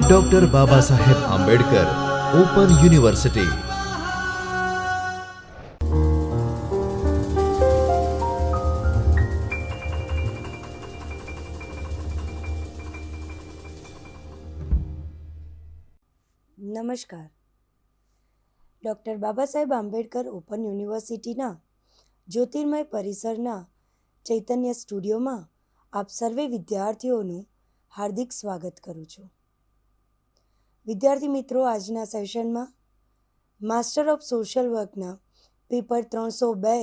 Doctor Baba Saheb Ambedkar Open University નમસ્કાર. Doctor Baba Saheb Ambedkar open યુનિવર્સિટીના જ્યોતિર્મય પરિસરના ચૈતન્ય સ્ટુડિયોમાં આપ સર્વે વિદ્યાર્થીઓનું હાર્દિક સ્વાગત કરું છું. વિદ્યાર્થી મિત્રો, આજના સેશનમાં માસ્ટર ઓફ સોશિયલ વર્કના પેપર ત્રણસો બે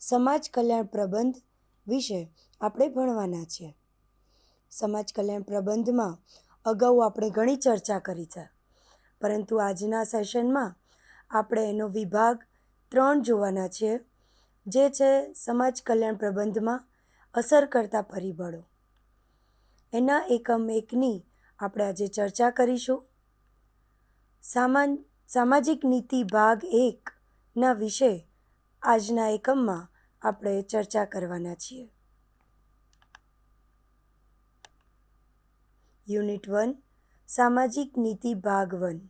સમાજ કલ્યાણ પ્રબંધ વિશે આપણે ભણવાના છીએ. સમાજ કલ્યાણ પ્રબંધમાં અગાઉ આપણે ઘણી ચર્ચા કરી છે, પરંતુ આજના સેશનમાં આપણે એનો વિભાગ ત્રણ જોવાના છીએ, જે છે સમાજ કલ્યાણ પ્રબંધમાં અસર કરતા પરિબળો. એના એકમ એકની આપણે આજે ચર્ચા કરીશું. સામાન, સામાજિક નીતિ ભાગ એકના વિશે આજના એકમમાં આપણે ચર્ચા કરવાના છીએ. યુનિટ વન, સામાજિક નીતિ ભાગ વન.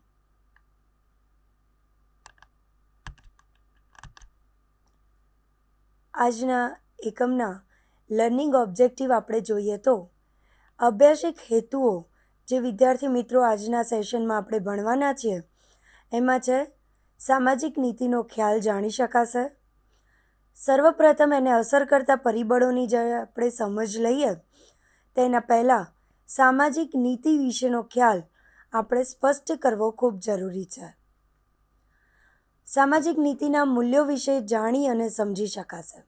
આજના એકમના લર્નિંગ ઓબ્જેક્ટિવ આપણે જોઈએ તો અભ્યાસિક હેતુઓ જે વિદ્યાર્થી મિત્રો આજના સેશનમાં આપણે ભણવાના છીએ, એમાં છે, સામાજિક નીતિનો ખ્યાલ જાણી શકાશે. સર્વપ્રથમ એને અસર કરતા પરિબળોની જે આપણે સમજ લઈએ, તેના પહેલાં સામાજિક નીતિ વિશેનો ખ્યાલ આપણે સ્પષ્ટ કરવો ખૂબ જરૂરી છે. સામાજિક નીતિના મૂલ્યો વિશે જાણી અને સમજી શકાશે.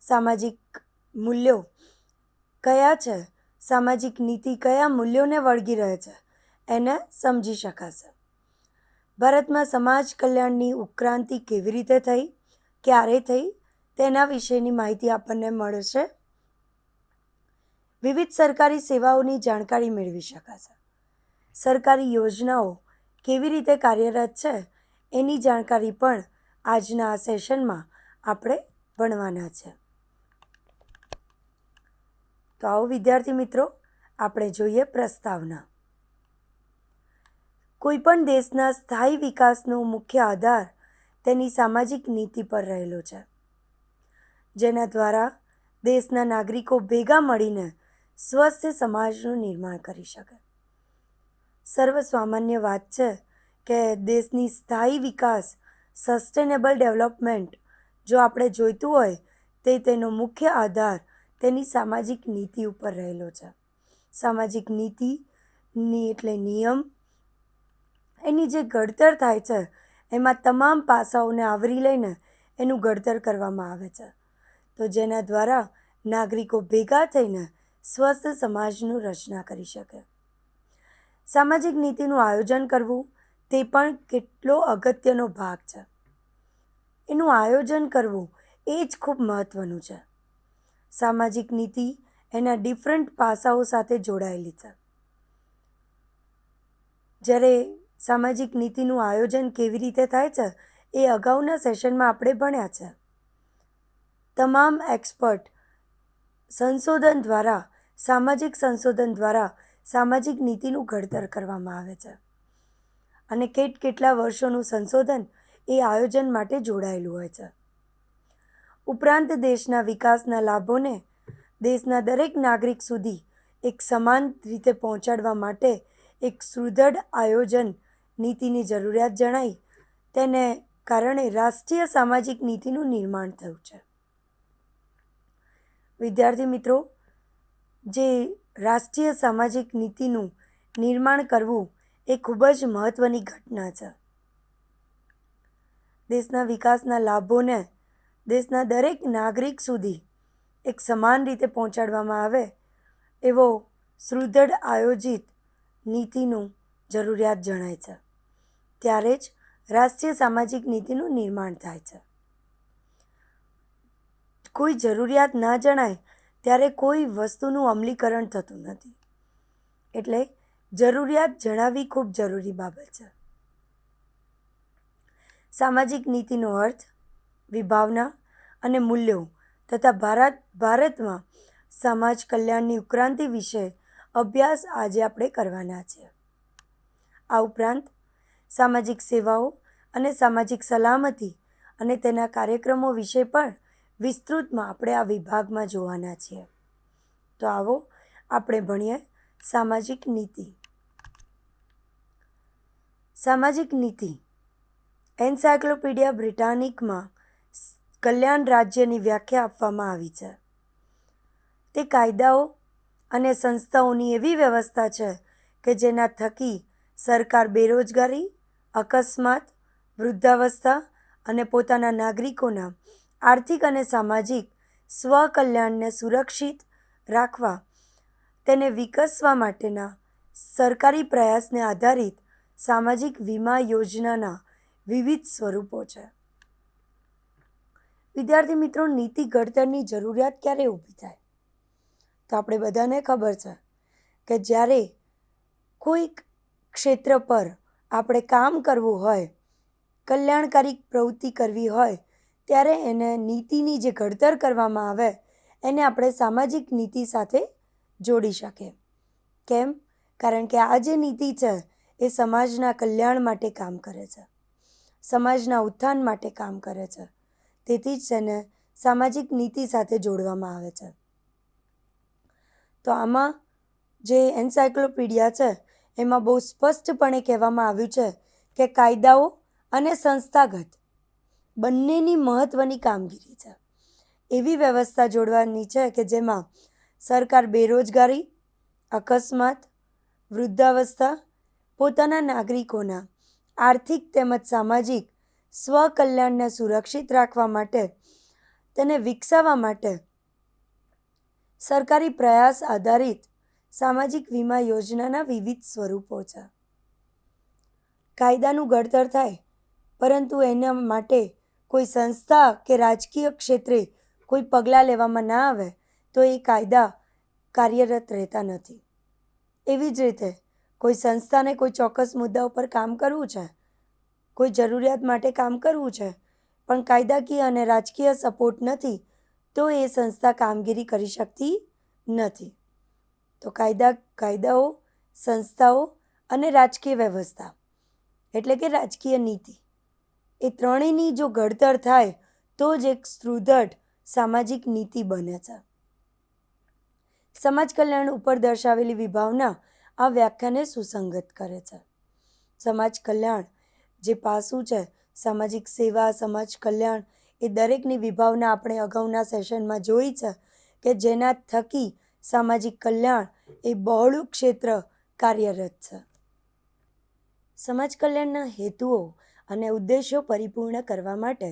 સામાજિક મૂલ્યો કયા છે? સામાજિક નીતિ કયા મૂલ્યોને વળગી રહે છે, એને સમજી શકાશે. ભારતમાં સમાજ કલ્યાણની ઉત્ક્રાંતિ કેવી રીતે થઈ, ક્યારે થઈ, તેના વિશેની માહિતી આપણને મળશે. વિવિધ સરકારી સેવાઓની જાણકારી મેળવી શકાશે. સરકારી યોજનાઓ કેવી રીતે કાર્યરત છે, એની જાણકારી પણ આજના આ સેશનમાં આપણે ભણવાના છે. તો આવો વિદ્યાર્થી મિત્રો, આપણે જોઈએ પ્રસ્તાવના. કોઈપણ દેશના સ્થાયી વિકાસનો મુખ્ય આધાર તેની સામાજિક નીતિ પર રહેલો છે. જેના દ્વારા દેશના નાગરિકો ભેગા મળીને સ્વસ્થ સમાજનું નિર્માણ કરી શકે. સર્વ સામાન્ય વાત છે કે દેશની સ્થાયી વિકાસ સસ્ટેનેબલ ડેવલપમેન્ટ જો આપણે જોઈતું હોય, તે તેનો મુખ્ય આધાર તેની સામાજિક નીતિ ઉપર રહેલો છે. સામાજિક નીતિની એટલે નિયમ. એની જે ઘડતર થાય છે, એમાં તમામ પાસાઓને આવરી લઈને એનું ઘડતર કરવામાં આવે છે. તો જેના દ્વારા નાગરિકો ભેગા થઈને સ્વસ્થ સમાજનું રચના કરી શકે. સામાજિક નીતિનું આયોજન કરવું, તે પણ કેટલો અગત્યનો ભાગ છે. એનું આયોજન કરવું એ જ ખૂબ મહત્ત્વનું છે. સામાજિક નીતિ એના ડિફરન્ટ પાસાઓ સાથે જોડાયેલી છે. જ્યારે સામાજિક નીતિનું આયોજન કેવી રીતે થાય છે, એ અગાઉના સેશનમાં આપણે ભણ્યા છે. તમામ એક્સપર્ટ સંશોધન દ્વારા, સામાજિક સંશોધન દ્વારા સામાજિક નીતિનું ઘડતર કરવામાં આવે છે. અને કેટ કેટલા વર્ષોનું સંશોધન એ આયોજન માટે જોડાયેલું હોય છે. ઉપરાંત દેશના વિકાસના લાભોને દેશના દરેક નાગરિક સુધી એક સમાન રીતે પહોંચાડવા માટે એક સુદૃઢ આયોજન નીતિની જરૂરિયાત જણાઈ. તેને કારણે રાષ્ટ્રીય સામાજિક નીતિનું નિર્માણ થયું છે. વિદ્યાર્થી મિત્રો, જે રાષ્ટ્રીય સામાજિક નીતિનું નિર્માણ કરવું એ ખૂબ જ મહત્ત્વની ઘટના છે. દેશના વિકાસના લાભોને દેશના દરેક નાગરિક સુધી એક સમાન રીતે પહોંચાડવામાં આવે એવો સુદૃઢ આયોજિત નીતિનું જરૂરિયાત જણાય છે. ત્યારે જ રાષ્ટ્રીય સામાજિક નીતિનું નિર્માણ થાય છે. કોઈ જરૂરિયાત ના જણાય ત્યારે કોઈ વસ્તુનું અમલીકરણ થતું નથી. એટલે જરૂરિયાત જણાવવી ખૂબ જરૂરી બાબત છે. સામાજિક નીતિનો અર્થ વિભાવના અને મૂલ્યો તથા ભારત, ભારતમાં સમાજ કલ્યાણની ઉત્ક્રાંતિ વિશે અભ્યાસ આજે આપણે કરવાના છે. આ ઉપરાંત સામાજિક સેવાઓ અને સામાજિક સલામતી અને તેના કાર્યક્રમો વિશે પણ વિસ્તૃતમાં આપણે આ વિભાગમાં જોવાના છીએ તો આવો આપણે ભણીએ સામાજિક નીતિ. સામાજિક નીતિ. એન્સાયક્લોપીડિયા બ્રિટાનિકમાં કલ્યાણ રાજ્યની વ્યાખ્યા આપવામાં આવી છે. તે કાયદાઓ અને સંસ્થાઓની એવી વ્યવસ્થા છે કે જેના થકી સરકાર બેરોજગારી, અકસ્માત, વૃદ્ધાવસ્થા અને પોતાના નાગરિકોના આર્થિક અને સામાજિક સ્વકલ્યાણને સુરક્ષિત રાખવા, તેને વિકસવા માટેના સરકારી પ્રયાસને આધારિત સામાજિક વીમા યોજનાના વિવિધ સ્વરૂપો છે. વિદ્યાર્થી મિત્રો, નીતિ ઘડતરની જરૂરિયાત ક્યારે ઊભી થાય? તો આપણે બધાને ખબર છે કે જ્યારે કોઈક ક્ષેત્ર પર આપણે કામ કરવું હોય, કલ્યાણકારી પ્રવૃત્તિ કરવી હોય, ત્યારે એને નીતિની જે ઘડતર કરવામાં આવે, એને આપણે સામાજિક નીતિ સાથે જોડી શકીએ. કેમ? કારણ કે આ જે નીતિ છે, એ સમાજના કલ્યાણ માટે કામ કરે છે. સમાજના ઉત્થાન માટે કામ કરે છે. તેથી જ તેને સામાજિક નીતિ સાથે જોડવામાં આવે છે. તો આમાં જે એન્સાયક્લોપીડિયા છે, એમાં બહુ સ્પષ્ટપણે કહેવામાં આવ્યું છે કે કાયદાઓ અને સંસ્થાગત બંનેની મહત્ત્વની કામગીરી છે. એવી વ્યવસ્થા જોડવાની છે કે જેમાં સરકાર બેરોજગારી, અકસ્માત, વૃદ્ધાવસ્થા, પોતાના નાગરિકોના આર્થિક તેમજ સામાજિક સ્વકલ્યાણને સુરક્ષિત રાખવા માટે, તેને વિકસાવવા માટે સરકારી પ્રયાસ આધારિત સામાજિક વીમા યોજનાના વિવિધ સ્વરૂપો છે. કાયદાનું ઘડતર થાય, પરંતુ એના માટે કોઈ સંસ્થા કે રાજકીય ક્ષેત્રે કોઈ પગલાં લેવામાં ના આવે, તો એ કાયદા કાર્યરત રહેતા નથી. એવી જ રીતે કોઈ સંસ્થાને કોઈ ચોક્કસ મુદ્દા ઉપર કામ કરવું છે કોઈ જરૂરિયાત માટે કામ કરવું છે, પણ કાયદાકીય અને રાજકીય સપોર્ટ નથી, તો એ સંસ્થા કામગીરી કરી શકતી નથી. તો કાયદા, કાયદાઓ, સંસ્થાઓ અને રાજકીય વ્યવસ્થા, એટલે કે રાજકીય નીતિ, એ ત્રણેયની જો ઘડતર થાય, તો જ એક સુદૃઢ સામાજિક નીતિ બને છે. સમાજ કલ્યાણ ઉપર દર્શાવેલી વિભાવના આ વ્યાખ્યાને સુસંગત કરે છે. સમાજ કલ્યાણ જે પાસું છે, સામાજિક સેવા, સમાજ કલ્યાણ, એ દરેકની વિભાવના આપણે અગાઉના સેશનમાં જોઈ છે કે જેના થકી સામાજિક કલ્યાણ એ બહોળું ક્ષેત્ર કાર્યરત છે. સમાજ કલ્યાણના હેતુઓ અને ઉદ્દેશો પરિપૂર્ણ કરવા માટે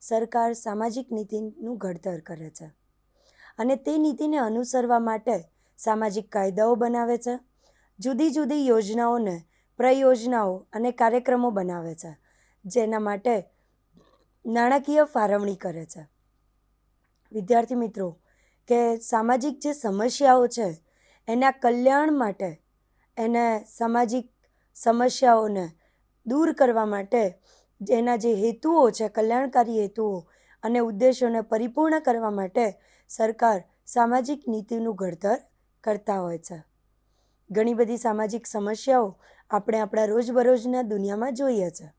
સરકાર સામાજિક નીતિનું ઘડતર કરે છે અને તે નીતિને અનુસરવા માટે સામાજિક કાયદાઓ બનાવે છે. જુદી જુદી યોજનાઓને પ્રયોજનાઓ અને કાર્યક્રમો બનાવે છે, જેના માટે નાણાકીય ફાળવણી કરે છે. વિદ્યાર્થી મિત્રો, કે સામાજિક જે સમસ્યાઓ છે, એના કલ્યાણ માટે એને સામાજિક સમસ્યાઓને દૂર કરવા માટે જેના જે હેતુઓ છે, કલ્યાણકારી હેતુઓ અને ઉદ્દેશોને પરિપૂર્ણ કરવા માટે સરકાર સામાજિક નીતિનું ઘડતર કરતા હોય છે. ઘણી બધી સામાજિક સમસ્યાઓ આપણે આપણા રોજબરોજના દુનિયામાં જોઈએ છે.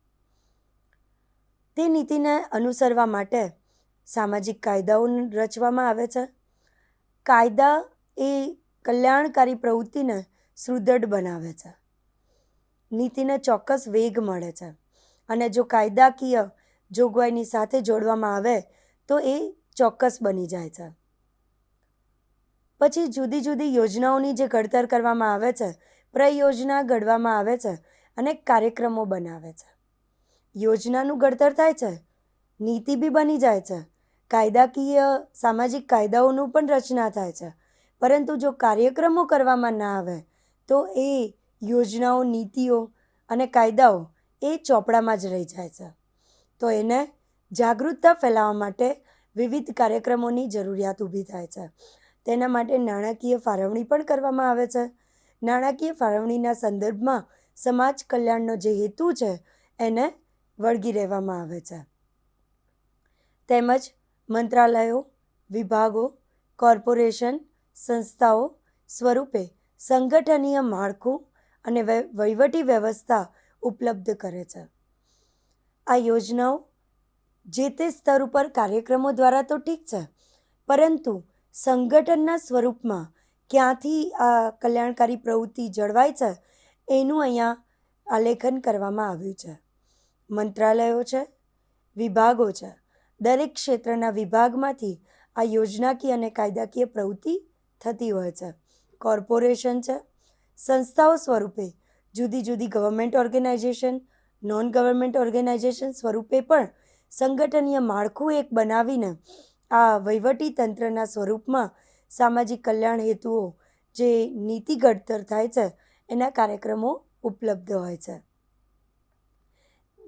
તે નીતિને અનુસરવા માટે સામાજિક કાયદાઓ રચવામાં આવે છે. કાયદા એ કલ્યાણકારી પ્રવૃત્તિને સુદૃઢ બનાવે છે. નીતિને ચોક્કસ વેગ મળે છે અને જો કાયદાકીય જોગવાઈની સાથે જોડવામાં આવે તો એ ચોક્કસ બની જાય છે. પછી જુદી જુદી યોજનાઓની જે ઘડતર કરવામાં આવે છે પ્રયોજના ઘડવામાં આવે છે અને કાર્યક્રમો બનાવે છે. યોજનાનું ઘડતર થાય છે, નીતિ બી બની જાય છે. કાયદાકીય, સામાજિક કાયદાઓનું પણ રચના થાય છે. પરંતુ જો કાર્યક્રમો કરવામાં ના આવે, તો એ યોજનાઓ, નીતિઓ અને કાયદાઓ એ ચોપડામાં જ રહી જાય છે. તો એને જાગૃતતા ફેલાવવા માટે વિવિધ કાર્યક્રમોની જરૂરિયાત ઊભી થાય છે. તેના માટે નાણાકીય ફાળવણી પણ કરવામાં આવે છે. નાણાકીય ફાળવણીના સંદર્ભમાં સમાજ કલ્યાણનો જે હેતુ છે, એને વળગી રહેવામાં આવે છે. તેમજ મંત્રાલયો, વિભાગો, કોર્પોરેશન સંસ્થાઓ સ્વરૂપે સંગઠનીય માળખું અને વહ- વહીવટી વ્યવસ્થા ઉપલબ્ધ કરે છે. આ યોજનાઓ જે તે સ્તર ઉપર કાર્યક્રમો દ્વારા તો ઠીક છે, પરંતુ સંગઠનના સ્વરૂપમાં ક્યાંથી આ કલ્યાણકારી પ્રવૃત્તિ જળવાય છે, એનું અહીંયા આલેખન કરવામાં આવ્યું છે. મંત્રાલયો છે, વિભાગો છે. દરેક ક્ષેત્રના વિભાગમાંથી આ યોજનાકીય અને કાયદાકીય પ્રવૃત્તિ થતી હોય છે. કોર્પોરેશન છે. સંસ્થાઓ સ્વરૂપે જુદી જુદી government organisation non government organisation સ્વરૂપે પણ સંગઠનીય માળખું એક બનાવીને આ વહીવટી તંત્રના સ્વરૂપમાં સામાજિક કલ્યાણ હેતુઓ જે નીતિ ઘડતર થાય છે, એના કાર્યક્રમો ઉપલબ્ધ હોય છે.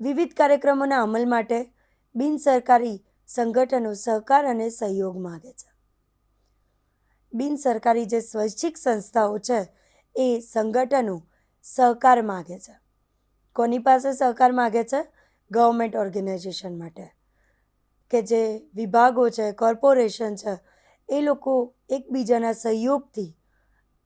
વિવિધ કાર્યક્રમોના અમલ માટે બિન સરકારી સંગઠનો સહકાર અને સહયોગ માગે છે. બિન સરકારી જે સ્વૈચ્છિક સંસ્થાઓ છે, એ સંગઠનો સહકાર માગે છે. કોની પાસે સહકાર માગે છે? ગવર્મેન્ટ ઓર્ગેનાઇઝેશન માટે. કે જે વિભાગો છે, કોર્પોરેશન છે એ લોકો એકબીજાના સહયોગથી,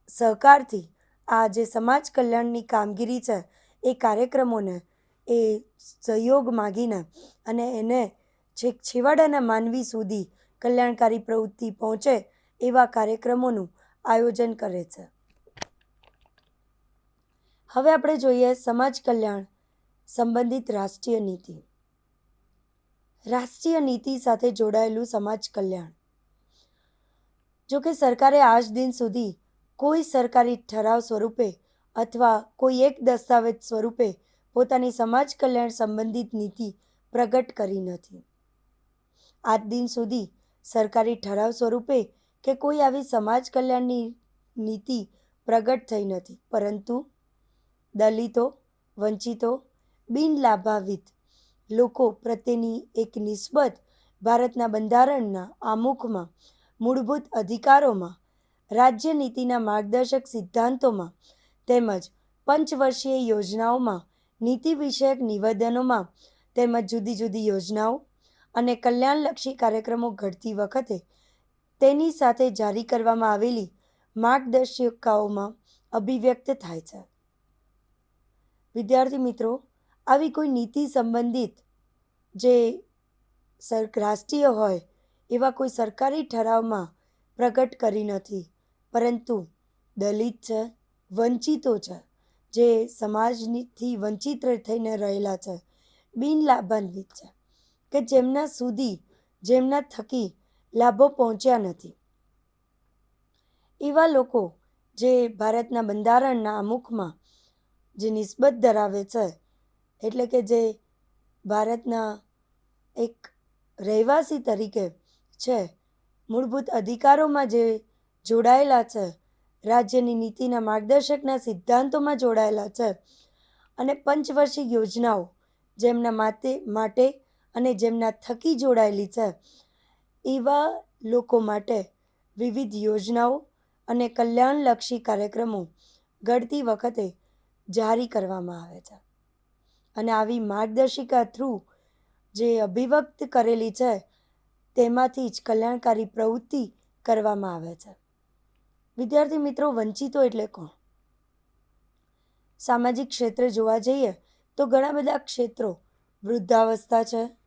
સહકારથી આ જે સમાજ કલ્યાણની કામગીરી છે, એ કાર્યક્રમોને, એ સહયોગ માગીને અને એને છેક છેવાડાના માનવી સુધી કલ્યાણકારી પ્રવૃત્તિ પહોંચે એવા કાર્યક્રમોનું આયોજન કરે છે. હવે આપણે જોઈએ સમાજ કલ્યાણ સંબંધિત રાષ્ટ્રીય નીતિ. રાષ્ટ્રીય નીતિ સાથે જોડાયેલું સમાજ કલ્યાણ. જો કે સરકારે આજ દિન સુધી કોઈ સરકારી ઠરાવ સ્વરૂપે અથવા કોઈ એક દસ્તાવેજ સ્વરૂપે પોતાની સમાજ કલ્યાણ સંબંધિત નીતિ પ્રગટ કરી નથી. આજ દિન સુધી સરકારી ઠરાવ સ્વરૂપે કે કોઈ આવી સમાજ કલ્યાણની નીતિ પ્રગટ થઈ નથી. પરંતુ દલિતો, વંચિતો બિનલાભાવિત લોકો પ્રત્યેની એક નિસ્બત ભારતના બંધારણના આમુખમાં મૂળભૂત અધિકારોમાં, રાજ્ય નીતિના માર્ગદર્શક સિદ્ધાંતોમાં તેમજ પંચવર્ષીય યોજનાઓમાં, નીતિ વિષયક નિવેદનોમાં તેમજ જુદી જુદી યોજનાઓ અને કલ્યાણલક્ષી કાર્યક્રમો ઘડતી વખતે તેની સાથે જારી કરવામાં આવેલી માર્ગદર્શિકાઓમાં અભિવ્યક્ત થાય છે. વિદ્યાર્થી મિત્રો, આવી કોઈ નીતિ સંબંધિત જે સર રાષ્ટ્રીય હોય એવા કોઈ સરકારી ઠરાવમાં પ્રગટ કરી નથી. પરંતુ દલિત છે, વંચિતો છે, જે સમાજથી વંચિત થઈને રહેલા છે, બિન લાભાન્વિત છે, કે જેમના સુધી જેમના થકી લાભો પહોંચ્યા નથી. એવા લોકો જે ભારતના બંધારણના અમુખમાં જે નિસ્બત ધરાવે છે, એટલે કે જે ભારતના એક રહેવાસી તરીકે છે. મૂળભૂત અધિકારોમાં જે જોડાયેલા છે, રાજ્યની નીતિના માર્ગદર્શકના સિદ્ધાંતોમાં જોડાયેલા છે અને પંચવર્ષીય યોજનાઓ જેમના માટે માટે અને જેમના થકી જોડાયેલી છે. એવા લોકો માટે વિવિધ યોજનાઓ અને કલ્યાણલક્ષી કાર્યક્રમો ઘડતી વખતે જારી કરવામાં આવે છે. અને આવી માર્ગદર્શિકા થ્રુ જે અભિવ્યક્ત કરેલી છે તેમાંથી જ કલ્યાણકારી પ્રવૃત્તિ કરવામાં આવે છે. વિદ્યાર્થી મિત્રો, વંચિતો એટલે કોણ? સામાજિક ક્ષેત્રે જોવા જઈએ તો ઘણા બધા ક્ષેત્રો વૃદ્ધાવસ્થા છે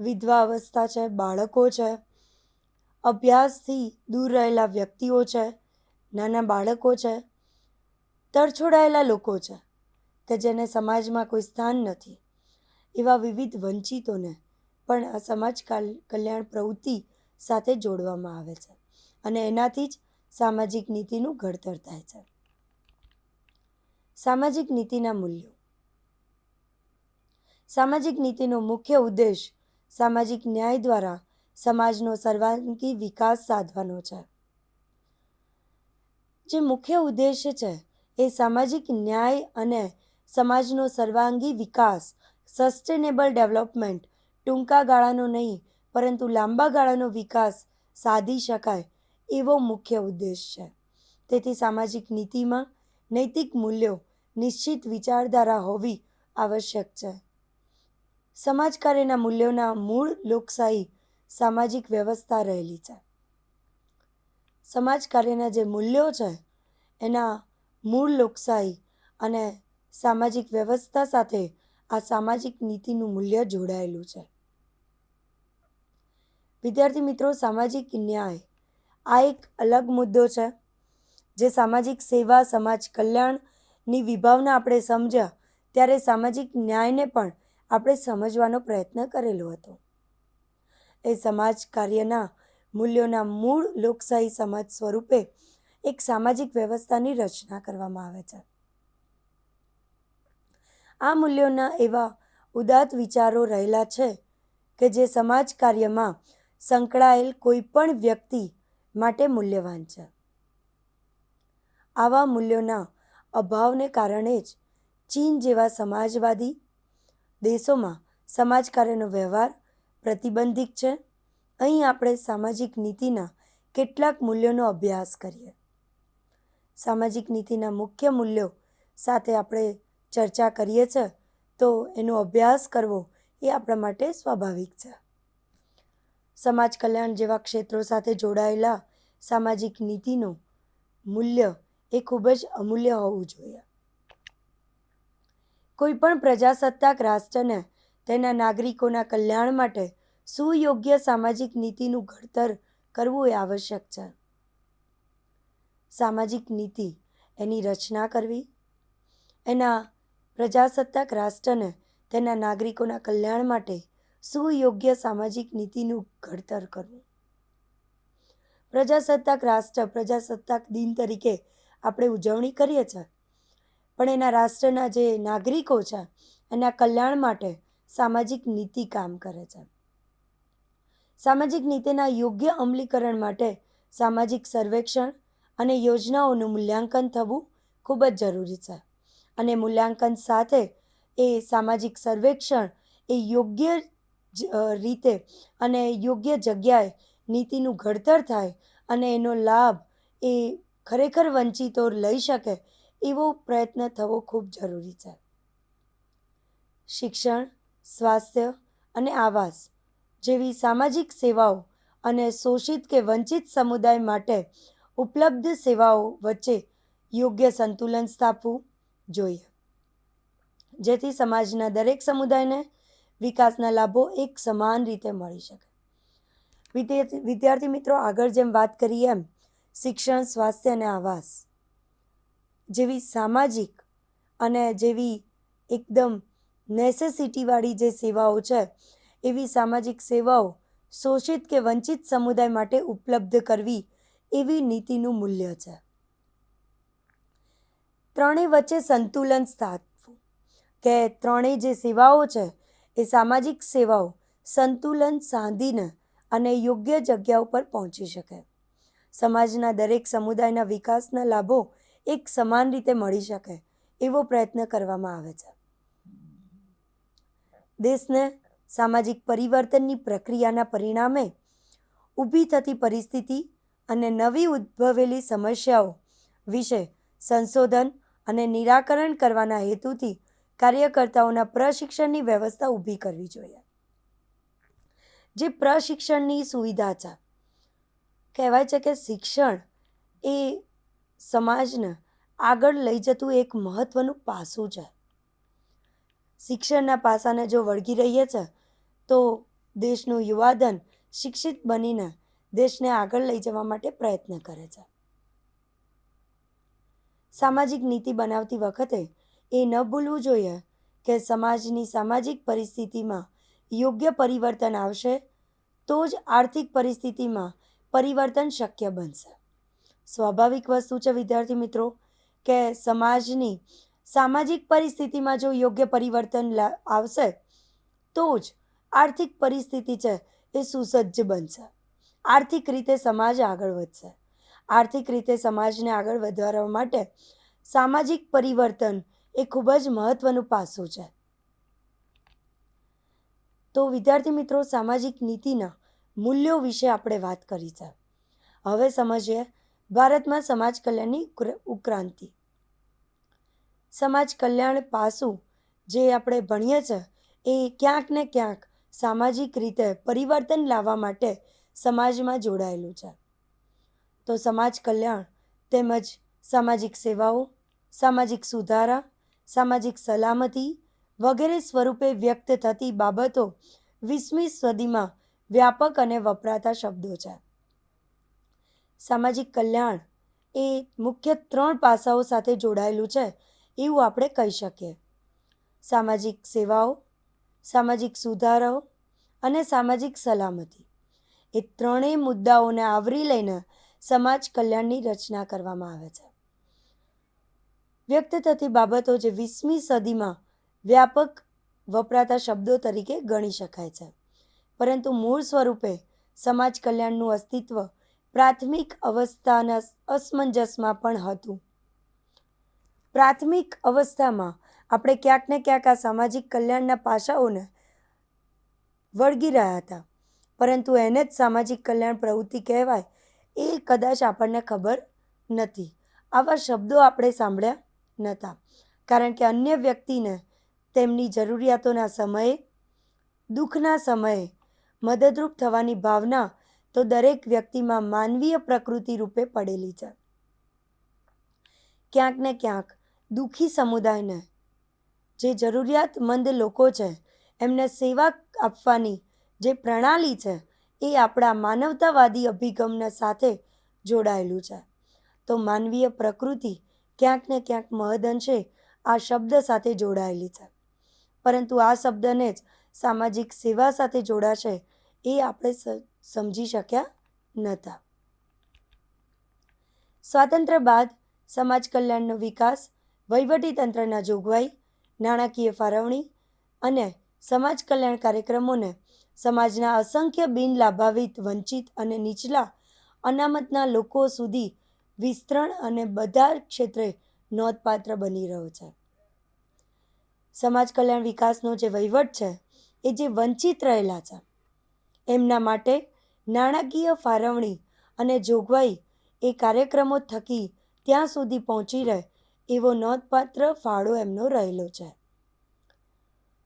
વિધવા અવસ્થા છે, બાળકો છે, અભ્યાસથી દૂર રહેલા વ્યક્તિઓ છે, નાના બાળકો છે, તરછોડાયેલા લોકો છે, કે જેને સમાજમાં કોઈ સ્થાન નથી, એવા વિવિધ વંચિતોને પણ આ સમાજ કાલ- કલ્યાણ પ્રવૃત્તિ સાથે જોડવામાં આવે છે અને એનાથી જ સામાજિક નીતિનું ઘડતર થાય છે. સામાજિક નીતિના મૂલ્યો. સામાજિક નીતિનો મુખ્ય ઉદ્દેશ સામાજિક ન્યાય દ્વારા સમાજનો સર્વાંગી વિકાસ સાધવાનો છે. જે મુખ્ય ઉદ્દેશ્ય છે એ સામાજિક ન્યાય અને સમાજનો સર્વાંગી વિકાસ સસ્ટેનેબલ ડેવલપમેન્ટ ટૂંકા ગાળાનો નહીં, પરંતુ લાંબા ગાળાનો વિકાસ સાધી શકાય એવો મુખ્ય ઉદ્દેશ છે. તેથી સામાજિક નીતિમાં નૈતિક મૂલ્યો, નિશ્ચિત વિચારધારા હોવી આવશ્યક છે. સમાજ કાર્યના મૂલ્યોના મૂળ લોકશાહી સામાજિક વ્યવસ્થા રહેલી છે. સમાજ કાર્યના જે મૂલ્યો છે, એના મૂળ લોકશાહી અને સામાજિક વ્યવસ્થા સાથે આ સામાજિક નીતિનું મૂલ્ય જોડાયેલું છે. વિદ્યાર્થી મિત્રો, સામાજિક ન્યાય આ એક અલગ મુદ્દો છે, જે સામાજિક સેવા, સમાજ કલ્યાણની વિભાવના આપણે સમજ્યા ત્યારે સામાજિક ન્યાયને પણ આપણે સમજવાનો પ્રયત્ન કરેલો હતો. એ સમાજ કાર્યના મૂલ્યોના મૂળ લોકશાહી સમાજ સ્વરૂપે એક સામાજિક વ્યવસ્થાની રચના કરવામાં આવે છે. આ મૂલ્યોના એવા ઉદાત્ત વિચારો રહેલા છે કે જે સમાજ કાર્યમાં સંકળાયેલ કોઈ પણ વ્યક્તિ માટે મૂલ્યવાન છે. આવા મૂલ્યોના અભાવને કારણે જ ચીન જેવા સમાજવાદી દેશોમાં સમાજ કાર્યનો વ્યવહાર પ્રતિબંધિત છે. અહીં આપણે સામાજિક નીતિના કેટલાક મૂલ્યોનો અભ્યાસ કરીએ. સામાજિક નીતિના મુખ્ય મૂલ્યો સાથે આપણે ચર્ચા કરીએ છીએ તો એનો અભ્યાસ કરવો એ આપણા માટે સ્વાભાવિક છે. સમાજ કલ્યાણ જેવા ક્ષેત્રો સાથે જોડાયેલા સામાજિક નીતિનું મૂલ્ય એ ખૂબ જ અમૂલ્ય હોવું જોઈએ. કોઈ પણ પ્રજાસત્તાક રાષ્ટ્રને તેના નાગરિકોના કલ્યાણ માટે સુયોગ્ય સામાજિક નીતિનું ઘડતર કરવું એ આવશ્યક છે. સામાજિક નીતિ એની રચના કરવી, એના પ્રજાસત્તાક રાષ્ટ્રને તેના નાગરિકોના કલ્યાણ માટે સુયોગ્ય સામાજિક નીતિનું ઘડતર કરવું. પ્રજાસત્તાક રાષ્ટ્ર, પ્રજાસત્તાક દિન તરીકે આપણે ઉજવણી કરીએ છીએ. પણ એના રાષ્ટ્રના જે નાગરિકો છે, એના કલ્યાણ માટે સામાજિક નીતિ કામ કરે છે. સામાજિક નીતિના યોગ્ય અમલીકરણ માટે સામાજિક સર્વેક્ષણ અને યોજનાઓનું મૂલ્યાંકન થવું ખૂબ જ જરૂરી છે. અને મૂલ્યાંકન સાથે એ સામાજિક સર્વેક્ષણ એ યોગ્ય રીતે અને યોગ્ય જગ્યાએ નીતિનું ઘડતર થાય અને એનો લાભ એ ખરેખર વંચિતો લઈ શકે એવો પ્રયત્ન થવો ખૂબ જરૂરી છે. શિક્ષણ, સ્વાસ્થ્ય અને આવાસ જેવી સામાજિક સેવાઓ અને શોષિત કે વંચિત સમુદાય માટે ઉપલબ્ધ સેવાઓ વચ્ચે યોગ્ય સંતુલન સ્થાપવું જોઈએ. જેથી સમાજના દરેક સમુદાયને વિકાસના લાભો એક સમાન રીતે મળી શકે. વિદ્યાર્થી વિદ્યાર્થી મિત્રો, આગળ જેમ વાત કરીએ એમ, શિક્ષણ, સ્વાસ્થ્ય અને આવાસ જેવી સામાજિક અને જેવી એકદમ નેસેસિટીવાળી જે સેવાઓ છે, એવી સામાજિક સેવાઓ શોષિત કે વંચિત સમુદાય માટે ઉપલબ્ધ કરવી એવી નીતિનું મૂલ્ય છે. ત્રણેય વચ્ચે સંતુલન સ્થાપવું કે ત્રણેય જે સેવાઓ છે એ સામાજિક સેવાઓ સંતુલન સાધીને અને યોગ્ય જગ્યા ઉપર પહોંચી શકે. સમાજના દરેક સમુદાયના વિકાસના લાભો એક સમાન રીતે મળી શકે એવો પ્રયત્ન કરવામાં આવે છે. દેશને સામાજિક પરિવર્તનની પ્રક્રિયાના પરિણામે ઊભી થતી પરિસ્થિતિ અને નવી ઉદ્ભવેલી સમસ્યાઓ વિશે સંશોધન અને નિરાકરણ કરવાના હેતુથી કાર્યકર્તાઓના પ્રશિક્ષણની વ્યવસ્થા ઊભી કરવી જોઈએ. જે પ્રશિક્ષણની સુવિધા છે, કહેવાય છે કે શિક્ષણ એ સમાજને આગળ લઈ જતું એક મહત્ત્વનું પાસું છે. શિક્ષણના પાસાને જો વળગી રહીએ છે, તો દેશનું યુવાધન શિક્ષિત બનીને દેશને આગળ લઈ જવા માટે પ્રયત્ન કરે છે. સામાજિક નીતિ બનાવતી વખતે એ ન ભૂલવું જોઈએ કે સમાજની સામાજિક પરિસ્થિતિમાં યોગ્ય પરિવર્તન આવશે તો જ આર્થિક પરિસ્થિતિમાં પરિવર્તન શક્ય બનશે. સ્વાભાવિક વસ્તુ છે, વિદ્યાર્થી મિત્રો, કે સમાજની સામાજિક પરિસ્થિતિમાં જો યોગ્ય પરિવર્તન આવશે તો જ આર્થિક પરિસ્થિતિ છે, એ સુસજ્જ બનશે. આર્થિક રીતે સમાજ આગળ વધશે. આર્થિક રીતે સમાજને આગળ વધારવા માટે સામાજિક પરિવર્તન એ ખૂબ જ મહત્ત્વનું પાસું છે. તો વિદ્યાર્થી મિત્રો, સામાજિક નીતિના મૂલ્યો વિશે આપણે વાત કરી છે. હવે સમજીએ ભારતમાં સમાજ કલ્યાણની ઉક્રાંતિ. સમાજ કલ્યાણ પાસું જે આપણે ભણીએ છીએ એ ક્યાંક ને ક્યાંક સામાજિક રીતે પરિવર્તન લાવવા માટે સમાજમાં જોડાયેલું છે. તો સમાજ કલ્યાણ તેમજ સામાજિક સેવાઓ, સામાજિક સુધારા સામાજિક સલામતી વગેરે સ્વરૂપે વ્યક્ત થતી બાબતો વીસમી સદીમાં વ્યાપક અને વપરાતા શબ્દો છે. સામાજિક કલ્યાણ એ મુખ્ય ત્રણ પાસાઓ સાથે જોડાયેલું છે એવું આપણે કહી શકીએ. સામાજિક સેવાઓ, સામાજિક સુધારાઓ અને સામાજિક સલામતી એ ત્રણેય મુદ્દાઓને આવરી લઈને સમાજ કલ્યાણની રચના કરવામાં આવે છે. વ્યક્ત થતી બાબતો જે વીસમી સદીમાં વ્યાપક વપરાતા શબ્દો તરીકે ગણી શકાય છે. પરંતુ મૂળ સ્વરૂપે સમાજ કલ્યાણનું અસ્તિત્વ પ્રાથમિક અવસ્થાના અસમંજસમાં પણ હતું. પ્રાથમિક અવસ્થામાં આપણે ક્યાંક ને ક્યાંક આ સામાજિક કલ્યાણના પાસાઓને વળગી રહ્યા હતા. પરંતુ એને જ સામાજિક કલ્યાણ પ્રવૃત્તિ કહેવાય એ કદાચ આપણને ખબર નથી. આવા શબ્દો આપણે સાંભળ્યા નહોતા. કારણ કે અન્ય વ્યક્તિને તેમની જરૂરિયાતોના સમયે, દુઃખના સમયે મદદરૂપ થવાની ભાવના તો દરેક વ્યક્તિમાં માનવીય પ્રકૃતિ રૂપે પડેલી છે. ક્યાંક ને ક્યાંક દુઃખી સમુદાયને જે જરૂરિયાતમંદ લોકો છે, એમને સેવા આપવાની જે પ્રણાલી છે, એ આપણા માનવતાવાદી અભિગમના સાથે જોડાયેલું છે. તો માનવીય પ્રકૃતિ ક્યાંક ને ક્યાંક મહદઅંશે આ શબ્દ સાથે જોડાયેલી છે. પરંતુ આ શબ્દને જ સામાજિક સેવા સાથે જોડાશે એ આપણે સમજી શક્યા નહોતા. સ્વાતંત્ર્ય બાદ સમાજ કલ્યાણનો વિકાસ વહીવટીતંત્રના જોગવાઈ, નાણાકીય ફાળવણી અને સમાજ કલ્યાણ કાર્યક્રમોને સમાજના અસંખ્ય બિનલાભાવિત, વંચિત અને નીચલા અનામતના લોકો સુધી વિસ્તરણ અને બધા ક્ષેત્રે નોંધપાત્ર બની રહ્યો છે. સમાજ કલ્યાણ વિકાસનો જે વહીવટ છે, એ જે વંચિત રહેલા છે. એમના માટે નાણાકીય ફાળવણી અને જોગવાઈ એ કાર્યક્રમો થકી ત્યાં સુધી પહોંચી રહે એવો નોંધપાત્ર ફાળો એમનો રહેલો છે.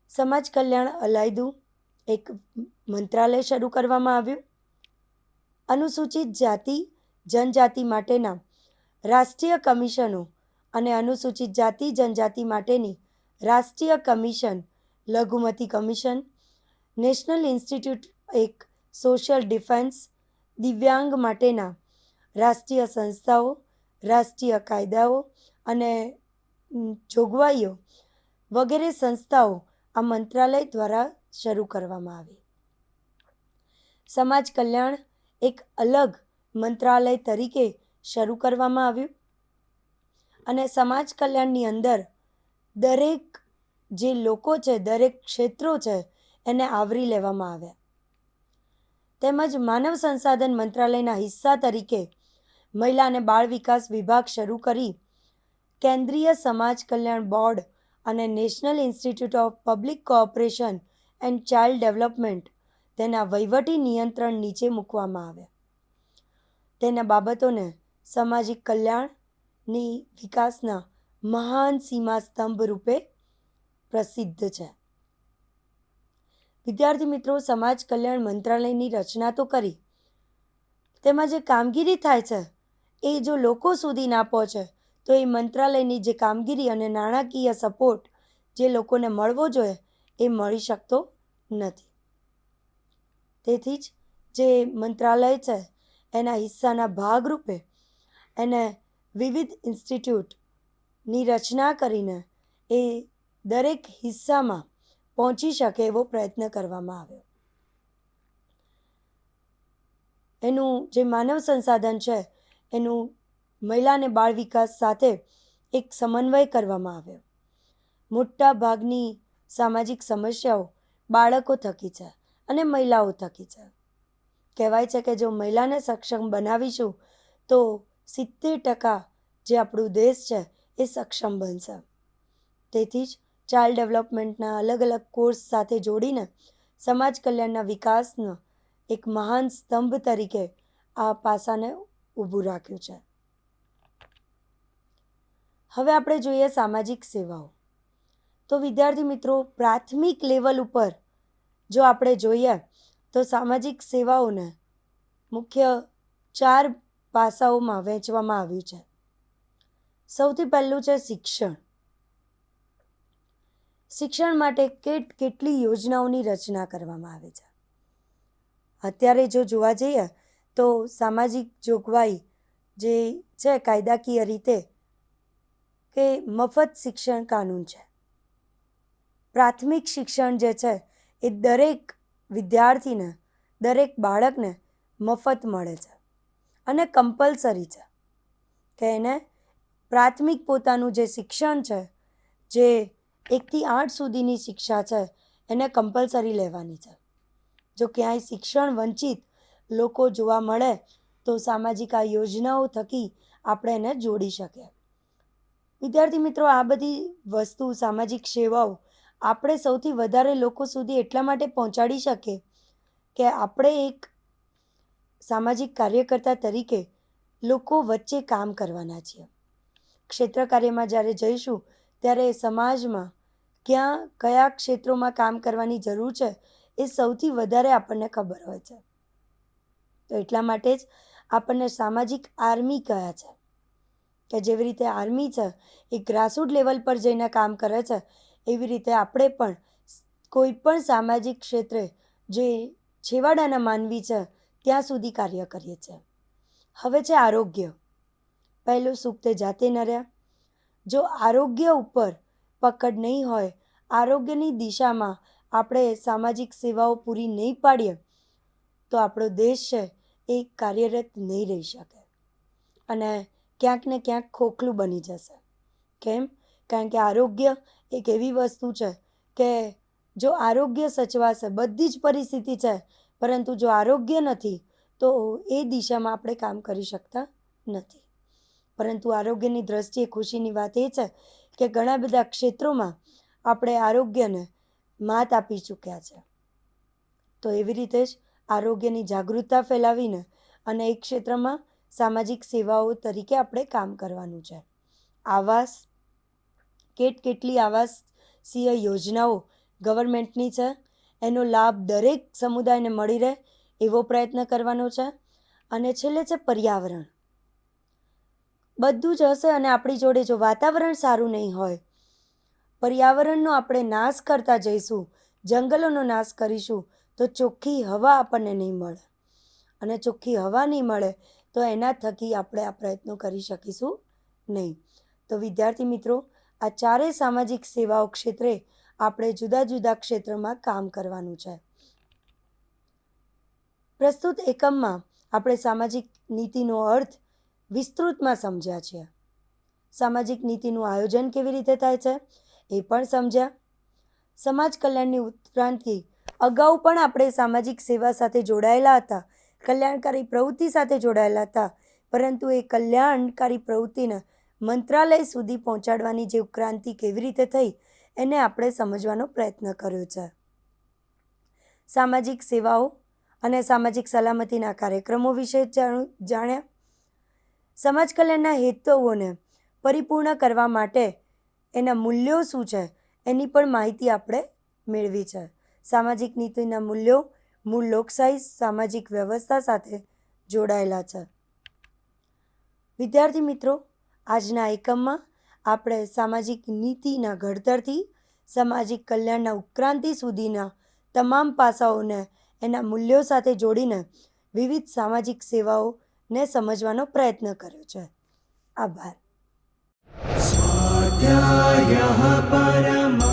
સમાજ કલ્યાણ અલાયદું એક મંત્રાલય શરૂ કરવામાં આવ્યું. અનુસૂચિત જાતિ જનજાતિ માટેના રાષ્ટ્રીય કમિશનો અને અનુસૂચિત જાતિ જનજાતિ માટેની રાષ્ટ્રીય કમિશન, લઘુમતી કમિશન, નેશનલ ઇન્સ્ટિટ્યૂટ એક સોશિયલ ડિફેન્સ, દિવ્યાંગ માટેના રાષ્ટ્રીય સંસ્થાઓ, રાષ્ટ્રીય કાયદાઓ અને જોગવાઈઓ વગેરે સંસ્થાઓ આ મંત્રાલય દ્વારા શરૂ કરવામાં આવી. સમાજ કલ્યાણ એક અલગ મંત્રાલય તરીકે શરૂ કરવામાં આવ્યું. અને સમાજ કલ્યાણની અંદર દરેક જે લોકો છે, દરેક ક્ષેત્રો છે, એને આવરી લેવામાં આવ્યા. તેમજ માનવ સંસાધન મંત્રાલયના હિસ્સા તરીકે મહિલા અને બાળ વિકાસ વિભાગ શરૂ કરી કેન્દ્રીય સમાજ કલ્યાણ બોર્ડ અને national institute of public cooperation and child development તેના વહીવટી નિયંત્રણ નીચે મૂકવામાં આવ્યા. તેના બાબતોને સામાજિક કલ્યાણની વિકાસના મહાન સીમા સ્તંભ રૂપે પ્રસિદ્ધ છે. વિદ્યાર્થી મિત્રો, સમાજ કલ્યાણ મંત્રાલયની રચના તો કરી. તેમાં જે કામગીરી થાય છે, એ જો લોકો સુધી ના પહોંચે, તો એ મંત્રાલયની જે કામગીરી અને નાણાકીય સપોર્ટ જે લોકોને મળવો જોઈએ, એ મળી શકતો નથી. તેથી જ જે મંત્રાલય છે એના હિસ્સાના ભાગરૂપે એને વિવિધ ઇન્સ્ટિટ્યૂટની રચના કરીને એ દરેક હિસ્સામાં પહોંચી શકે એવો પ્રયત્ન કરવામાં આવ્યો. એનું જે માનવ સંસાધન છે, એનું મહિલા અને બાળ વિકાસ સાથે એક સમન્વય કરવામાં આવ્યો. મોટા ભાગની સામાજિક સમસ્યાઓ બાળકો થકી છે અને મહિલાઓ થકી છે. કહેવાય છે કે જો મહિલાને સક્ષમ બનાવીશું, તો સિત્તેર ટકા જે આપણું દેશ છે એ સક્ષમ બનશે. તેથી જ ચાઇલ્ડ ડેવલપમેન્ટના અલગ અલગ કોર્સ સાથે જોડીને સમાજ કલ્યાણના વિકાસનો એક મહાન સ્તંભ તરીકે આ પાસાને ઊભું રાખ્યું છે. હવે આપણે જોઈએ સામાજિક સેવાઓ. તો વિદ્યાર્થી મિત્રો, પ્રાથમિક લેવલ ઉપર જો આપણે જોઈએ તો સામાજિક સેવાઓને મુખ્ય ચાર પાસાઓમાં વહેંચવામાં આવ્યું છે. સૌથી પહેલું છે શિક્ષણ. શિક્ષણ માટે કેટ કેટલી યોજનાઓની રચના કરવામાં આવે છે? અત્યારે જો જોવા જઈએ તો સામાજિક જોગવાઈ જે છે કાયદાકીય રીતે કે મફત શિક્ષણ કાનૂન છે. પ્રાથમિક શિક્ષણ જે છે એ દરેક વિદ્યાર્થીને દરેક બાળકને મફત મળે છે અને કમ્પલસરી છે કે એને પ્રાથમિક પોતાનું જે શિક્ષણ છે, જે એકથી આઠ સુધીની શિક્ષા છે, એને કમ્પલસરી લેવાની છે. જો ક્યાંય શિક્ષણ વંચિત લોકો જોવા મળે તો સામાજિક આ યોજનાઓ થકી આપણે એને જોડી શકીએ. વિદ્યાર્થી મિત્રો, આ બધી વસ્તુ સામાજિક સેવાઓ આપણે સૌથી વધારે લોકો સુધી એટલા માટે પહોંચાડી શકીએ કે આપણે એક સામાજિક કાર્યકર્તા તરીકે લોકો વચ્ચે કામ કરવાના છીએ. ક્ષેત્ર કાર્યમાં જ્યારે જઈશું, ત્યારે સમાજમાં ક્યાં, કયા ક્ષેત્રોમાં કામ કરવાની જરૂર છે, એ સૌથી વધારે આપણને ખબર હોય છે. તો એટલા માટે જ આપણને સામાજિક આર્મી કયા છે? કે જેવી રીતે આર્મી છે, એ ગ્રાસરૂટ લેવલ પર જઈને કામ કરે છે એવી રીતે આપણે પણ કોઈ પણ સામાજિક ક્ષેત્રે જે છેવાડાના માનવી છે, ત્યાં સુધી કાર્ય કરીએ છીએ. હવે છે આરોગ્ય. પહેલું સુખ તે જાતે નર્યા જો આરોગ્ય ઉપર પકડ નહીં હોય, આરોગ્યની દિશામાં આપણે સામાજિક સેવાઓ પૂરી નહીં પાડીએ, તો આપણો દેશ છે, એ કાર્યરત નહીં રહી શકે. અને ક્યાંક ને ક્યાંક ખોખલું બની જશે. કેમ? કારણ કે આરોગ્ય એક એવી વસ્તુ છે કે જો આરોગ્ય સચવાશે, બધી જ પરિસ્થિતિ છે, પરંતુ જો આરોગ્ય નથી, તો એ દિશામાં આપણે કામ કરી શકતા નથી. પરંતુ આરોગ્યની દ્રષ્ટિએ ખુશીની વાત એ છે કે ઘણા બધા ક્ષેત્રોમાં આપણે આરોગ્યને માત આપી ચૂક્યા છે. તો એવી રીતે જ આરોગ્યની જાગૃતતા ફેલાવીને અને એક ક્ષેત્રમાં સામાજિક સેવાઓ તરીકે આપણે કામ કરવાનું છે. આવાસ કેટ કેટલી આવાસીય યોજનાઓ ગવર્મેન્ટની છે? એનો લાભ દરેક સમુદાયને મળી રહે એવો પ્રયત્ન કરવાનો છે. અને છેલ્લે છે પર્યાવરણ. બધું જ હશે અને આપણી જોડે જો વાતાવરણ સારું નહીં હોય, પર્યાવરણનો આપણે નાશ કરતા જઈશું, જંગલોનો નાશ કરીશું, તો ચોખ્ખી હવા આપણને નહીં મળે. અને ચોખ્ખી હવા નહીં મળે, તો એના થકી આપણે આ પ્રયત્નો કરી શકીશું નહીં. તો વિદ્યાર્થી મિત્રો આ ચારેય સામાજિક સેવાઓ ક્ષેત્રે આપણે જુદા જુદા ક્ષેત્રમાં કામ કરવાનું છે. પ્રસ્તુત એકમમાં આપણે સામાજિક નીતિનો અર્થ વિસ્તૃતમાં સમજ્યા છીએ સામાજિક નીતિનું આયોજન કેવી રીતે થાય છે એ પણ સમજ્યા. સમાજ કલ્યાણની ઉત્ક્રાંતિ અગાઉ પણ આપણે સામાજિક સેવા સાથે જોડાયેલા હતા, કલ્યાણકારી પ્રવૃત્તિ સાથે જોડાયેલા હતા, પરંતુ એ કલ્યાણકારી પ્રવૃત્તિને મંત્રાલય સુધી પહોંચાડવાની જે ઉત્ક્રાંતિ કેવી રીતે થઈ, એને આપણે સમજવાનો પ્રયત્ન કર્યો છે. સામાજિક સેવાઓ અને સામાજિક સલામતીના કાર્યક્રમો વિશે જાણું જાણ્યા. સમાજ કલ્યાણના હેતુઓને પરિપૂર્ણ કરવા માટે એના મૂલ્યો શું છે, એની પણ માહિતી આપણે મેળવી છે. સામાજિક નીતિના મૂલ્યો મૂળ લોકશાહી સામાજિક વ્યવસ્થા સાથે જોડાયેલા છે. વિદ્યાર્થી મિત્રો આજના એકમમાં આપણે સામાજિક નીતિના ઘડતરથી સામાજિક કલ્યાણના ઉત્ક્રાંતિ સુધીના તમામ પાસાઓને એના મૂલ્યો સાથે જોડીને વિવિધ સામાજિક સેવાઓને સમજવાનો પ્રયત્ન કર્યો છે. આભાર. સ્વાધ્યાય પરમા